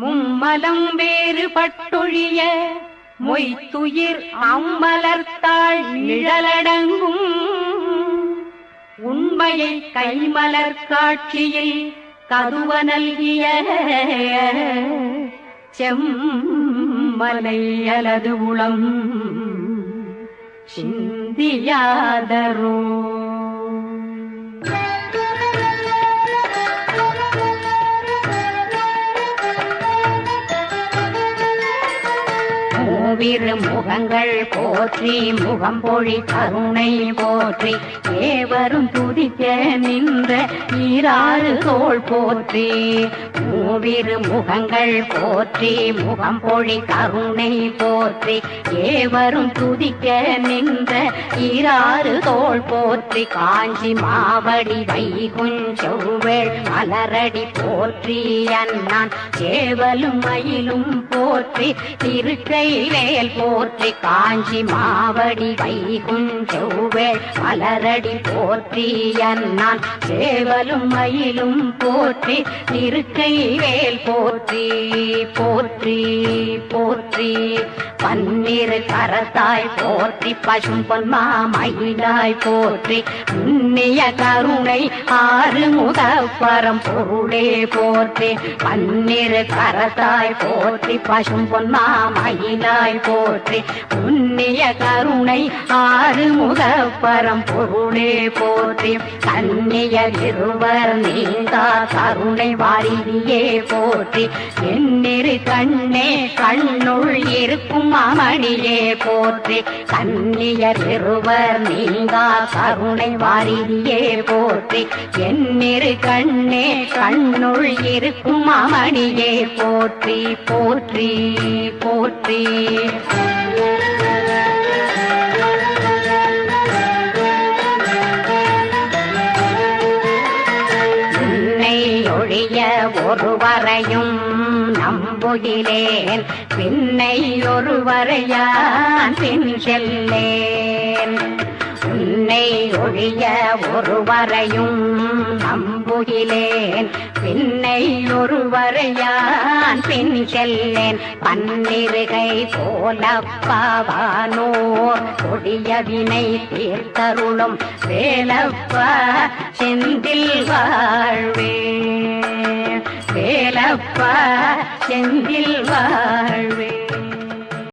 மும்மலம் வேறுபட்டொழிய மொய்த்துயிர் அம்மலர்த்தாள் நிழலடங்கும். உண்மையை கைமலர் காட்சியில் கதுவ நல்கிய செம்மலை அலது உளம். சிந்தியாதரோ. மூவிரு முகங்கள் போற்றி முகம் பொழி கருணை போற்றி ஏவரும் துதிக்க நின்ற ஈராறு தோல் போற்றி. மூவிரு முகங்கள் போற்றி முகம் பொழி கருணை போற்றி ஏவரும் துதிக்க நின்ற ஈராறு தோல் போற்றி. காஞ்சி மாவடி வைகுஞ்செவ்வேள் மலரடி போற்றி அண்ணான் சேவலும் மயிலும் போற்றி. திருக்கையிலே மேல் போற்றி காஞ்சி மாவடி வைகுஞ்செவ்வேள் மலரடி போற்றி அண்ணான் சேவலும் மயிலும் போற்றி திருக்கை வேல் போற்றி போற்றி போற்றி. பன்னிரு கரத்தாய் போற்றி பசும் பொன்மா மயிலாய் போற்றி புண்ணிய கருணை ஆறு முதப்பரம் பொருளே போற்றி. பன்னிரு கரத்தாய் போற்றி பசும் பொன்மா மயிலாய் போற்றி புண்ணிய கருணை ஆறு முகப்பரம் பொருளே போற்றி. கண்ணியர் இருவர் நீந்தா கருணை வாரியே போற்றி. என்னிரு கண்ணே கண்ணுள் இருக்கும் அமணியே போற்றி. கண்ணியர் இருவர் நீங்கா கருணை வாரியே போற்றி. என்னிரு கண்ணே கண்ணுள் இருக்கும் அமணியே போற்றி போற்றி போற்றி. ஒழிய ஒருவரையும் நம்புகிறேன். பின்னை ஒருவரையான் பின் செல்லேன். உன்னை ஒழிய ஒருவரையும் நம்புகிறேன். பின்னை வரையான் பின் செல்லேன் பன்னிருகை போலப்பாவானோர் கொடிய வினை தீர்த்தருளும் வேலப்பா செந்தில் வாழ்வே. வேலப்பா செந்தில் வாழ்வே.